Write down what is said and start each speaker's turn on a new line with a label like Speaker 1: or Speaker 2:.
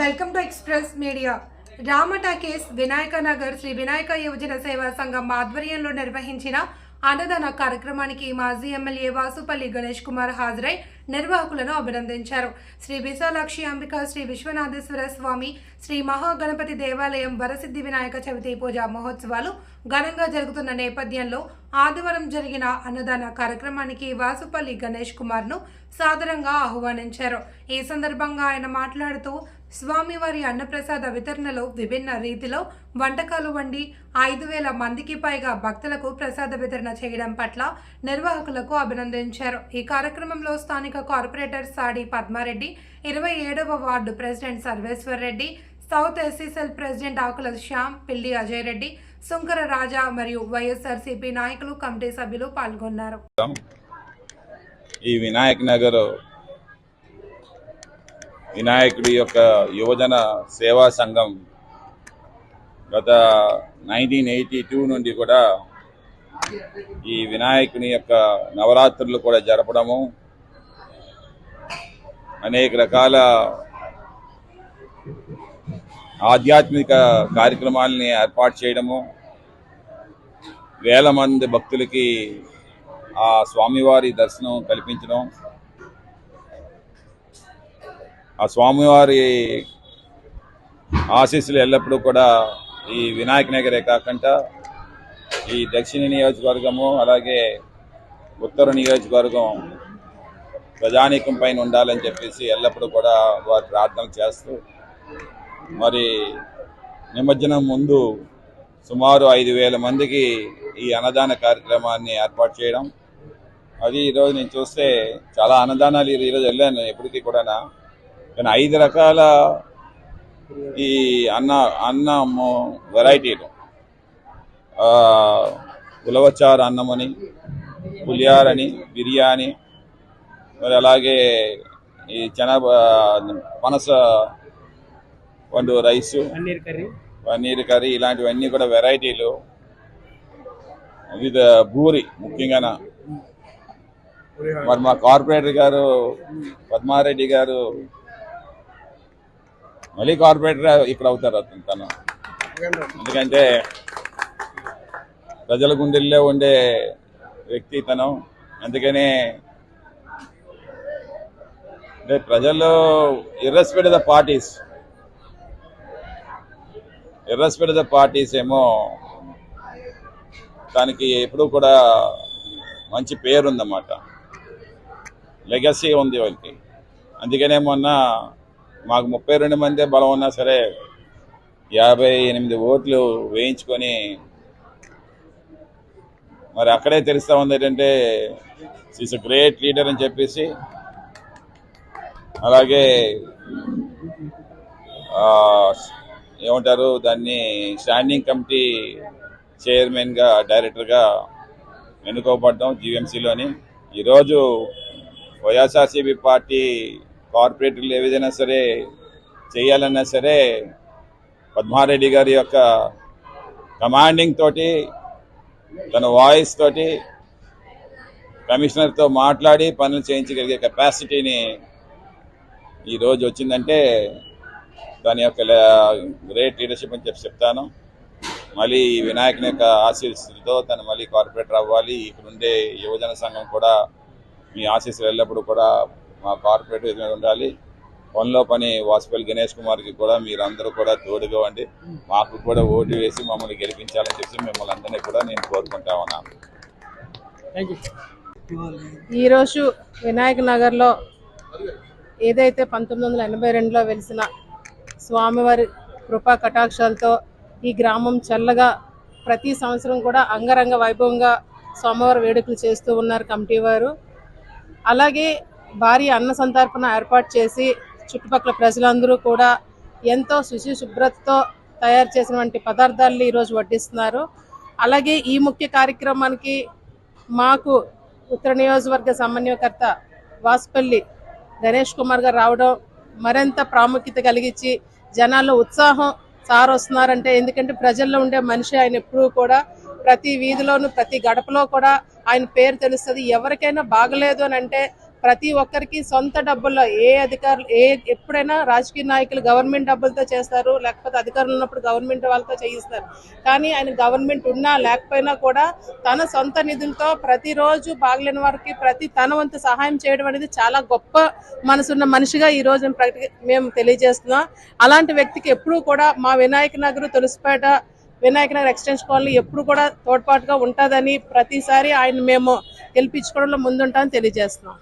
Speaker 1: Welcome to express media రామటాకేస్ వినాయక నగర్ శ్రీ వినాయక యువజన సేవా సంఘం ఆధ్వర్యంలో నిర్వహించిన అన్నదాన కార్యక్రమానికి మాజీ ఎమ్మెల్యే వాసుపల్లి గణేష్ కుమార్ హాజరై నిర్వాహకులను అభినందించారు. శ్రీ విశాలాక్షి అంబిక శ్రీ విశ్వనాథేశ్వర స్వామి శ్రీ మహాగణపతి దేవాలయం వరసిద్ధి వినాయక చవితి పూజ మహోత్సవాలు ఘనంగా జరుగుతున్న నేపథ్యంలో ఆదివారం జరిగిన అన్నదాన కార్యక్రమానికి వాసుపల్లి గణేష్ కుమార్ను సాదరంగా ఆహ్వానించారు. ఈ సందర్భంగా ఆయన మాట్లాడుతూ స్వామివారి అన్నప్రసాద వితరణలో విభిన్న రీతిలో వంటకాలు వండి ఐదు వేల మందికి పైగా భక్తులకు ప్రసాద వితరణ చేయడం పట్ల నిర్వాహకులకు అభినందించారు. ఈ కార్యక్రమంలో స్థానిక కార్పొరేటర్ సాడి పద్మారెడ్డి ఇరవై ఏడవ ward president Sarveshwar Reddy south SC cell president Akula Shyam Pilli Ajay Reddy Sunkara రాజా మరియు వైఎస్ఆర్సీపీ నాయకులు కమిటీ సభ్యులు పాల్గొన్నారు.
Speaker 2: ఈ వినాయక్ నగర్ వినాయకుడి యొక్క యువజన సేవా సంఘం గత నైన్టీన్ ఎయిటీ టూ నుండి కూడా ఈ వినాయకుని యొక్క నవరాత్రులు కూడా జరపడము. అనేక రకాల ఆధ్యాత్మిక కార్యక్రమాలని ఏర్పాటు చేయడము. వేల మంది భక్తులకి ఆ స్వామివారి దర్శనం కల్పించడం. ఆ స్వామివారి ఆశీస్సులు ఎల్లప్పుడూ కూడా ఈ వినాయక నగరే కాకుండా ఈ దక్షిణ నియోజకవర్గము అలాగే ఉత్తర నియోజకవర్గం ప్రజానీకం పైన ఉండాలని చెప్పేసి ఎల్లప్పుడూ కూడా వారు ప్రార్థన చేస్తూ మరి నిమజ్జనం ముందు సుమారు ఐదు వేల మందికి ఈ అన్నదాన కార్యక్రమాన్ని ఏర్పాటు చేయడం. అది ఈరోజు నేను చూస్తే చాలా అన్నదానాలు ఈరోజు వెళ్ళాను ఎప్పటికీ కూడా కానీ ఐదు రకాల ఈ అన్న అన్నము వెరైటీలు. ఉలవచారు అన్నమని పులియారని బిర్యానీ మరి అలాగే ఈ చెన పనస పండు rice
Speaker 3: paneer curry.
Speaker 2: Paneer curry ఇలాంటివన్నీ కూడా వెరైటీలు. వివిధ బూరి ముఖ్యంగా మరి మా కార్పొరేటర్ గారు పద్మారెడ్డి గారు మళ్ళీ కార్పొరేటర్ ఇక్కడ అవుతారు అతను తను. ఎందుకంటే ప్రజల గుండెల్లో ఉండే వ్యక్తి తను. అందుకనే అంటే ప్రజల్లో irrespect the parties irrespect the parties ఏమో దానికి ఎప్పుడూ కూడా మంచి పేరు ఉందన్నమాట లెగసీ ఉంది వాళ్ళకి. అందుకనే మొన్న మాకు ముప్పై రెండు మందే బలం ఉన్నా సరే యాభై ఎనిమిది ఓట్లు వేయించుకొని మరి అక్కడే తెలుస్తా ఉంది ఏంటంటే ఈస్ గ్రేట్ లీడర్ అని చెప్పేసి అలాగే ఏమంటారు దాన్ని స్టాండింగ్ కమిటీ చైర్మన్గా డైరెక్టర్గా ఎన్నుకోబడ్డాం జీవీఎంసీలోని. ఈరోజు వైఎస్ఆర్సీబీ పార్టీ కార్పొరేటర్లు ఏ విధంగా సరే చేయాలన్నా సరే పద్మారెడ్డి గారి యొక్క కమాండింగ్ తోటి తన వాయిస్ తోటి కమిషనర్తో మాట్లాడి పనులు చేయించగలిగే కెపాసిటీని ఈరోజు వచ్చిందంటే దాని యొక్క గ్రేట్ లీడర్షిప్ అని చెప్పి చెప్తాను. మళ్ళీ ఈ వినాయకుని యొక్క ఆశీస్సులతో తను మళ్ళీ కార్పొరేటర్ అవ్వాలి ఇక్కడ ఉండే యువజన సంఘం కూడా మీ ఆశీస్సులు ఎల్లప్పుడూ కూడా మా కార్పొరేట్ ఉండాలి. పనిలో పని వాసుపల్లి గణేష్ కుమార్కి కూడా మీరందరూ కూడా తోడుగా ఉండి మాకు కూడా ఓటు వేసి మమ్మల్ని గెలిపించాలని చెప్పి మిమ్మల్ని అందరినీ కూడా నేను కోరుకుంటా ఉన్నాను.
Speaker 4: ఈరోజు వినాయక నగర్లో ఏదైతే పంతొమ్మిది వందల ఎనభై రెండులో వెలిసిన స్వామివారి కృపా కటాక్షాలతో ఈ గ్రామం చల్లగా ప్రతి సంవత్సరం కూడా అంగరంగ వైభవంగా స్వామివారి వేడుకలు చేస్తూ ఉన్నారు కమిటీ వారు. అలాగే భారీ అన్న సంతర్పణ ఏర్పాటు చేసి చుట్టుపక్కల ప్రజలందరూ కూడా ఎంతో శుచి శుభ్రతతో తయారు చేసినటువంటి పదార్థాలు ఈరోజు వడ్డిస్తున్నారు. అలాగే ఈ ముఖ్య కార్యక్రమానికి మాకు ఉత్తర నియోజకవర్గ సమన్వయకర్త వాసుపల్లి గణేష్ కుమార్ గారు రావడం మరింత ప్రాముఖ్యత కలిగించి జనాల్లో ఉత్సాహం సార్ వస్తున్నారంటే ఎందుకంటే ప్రజల్లో ఉండే మనిషి ఆయన ఎప్పుడూ కూడా ప్రతి వీధిలోను ప్రతి గడపలో కూడా ఆయన పేరు తెలుస్తుంది. ఎవరికైనా బాగలేదు అని అంటే ప్రతి ఒక్కరికి సొంత డబ్బుల్లో ఏ అధికారులు ఏ ఎప్పుడైనా రాజకీయ నాయకులు గవర్నమెంట్ డబ్బులతో చేస్తారు లేకపోతే అధికారులు ఉన్నప్పుడు గవర్నమెంట్ వాళ్ళతో చేయిస్తారు. కానీ ఆయన గవర్నమెంట్ ఉన్నా లేకపోయినా కూడా తన సొంత నిధులతో ప్రతిరోజు బాగలేని వారికి ప్రతి తన వంతు సహాయం చేయడం అనేది చాలా గొప్ప మనసున్న మనిషిగా ఈ రోజు మేము ప్రకటి- మేము తెలియజేస్తున్నాం. అలాంటి వ్యక్తికి ఎప్పుడూ కూడా మా వినాయక నగర్ తులసిపేట వినాయక నగర్ ఎక్స్టెన్షన్ కాలనీ ఎప్పుడు కూడా తోడ్పాటుగా ఉంటుందని ప్రతిసారి ఆయన మేము గెలిపించుకోవడంలో ముందుంటామని తెలియజేస్తున్నాం.